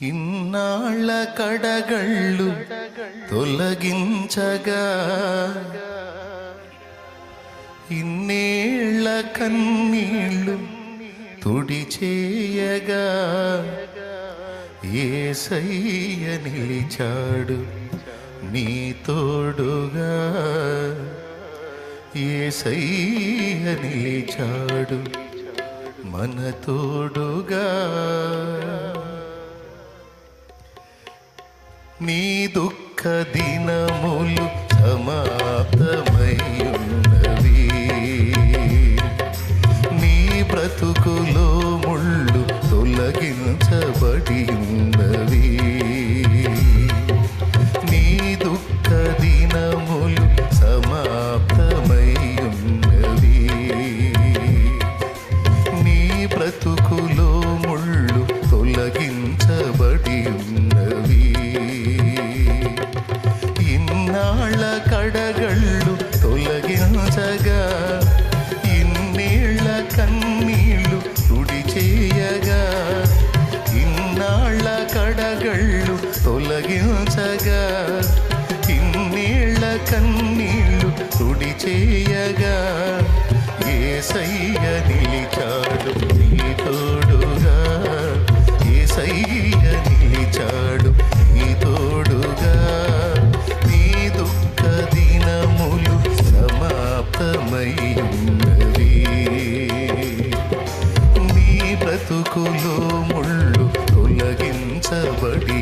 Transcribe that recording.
ఇన్నాళ్ళ కడగళ్ళు తొలగించగా. ఇన్నేళ్ళ కన్నీళ్ళు తుడిచేయగా. ఏసయ్య నిలిచాడు నీ తోడుగా. ఏసయ్య నిలిచాడు మన తోడుగా. నీ దుఃఖ దినములు సమాప్తమయ్యున్నవి. నీ బ్రతుకులో ముళ్ళు తొలగించబడి కళ్ళ కడగళ్ళు తొలగించగా ఇన్నేళ్ళ కన్నీళ్ళు రుడి చేయగా ఇన్నాళ్ళ కడగళ్ళు తొలగించగా ఇన్నేళ్ళ కన్నీళ్ళు రుడి చేయగా ఏసయ్య నిలిచాడు నీ తోడుగా ఏసయ్య నిలిచాడు శాశ్వతమైనవి నీ బ్రతుకులో ముళ్ళు తొలగించబడి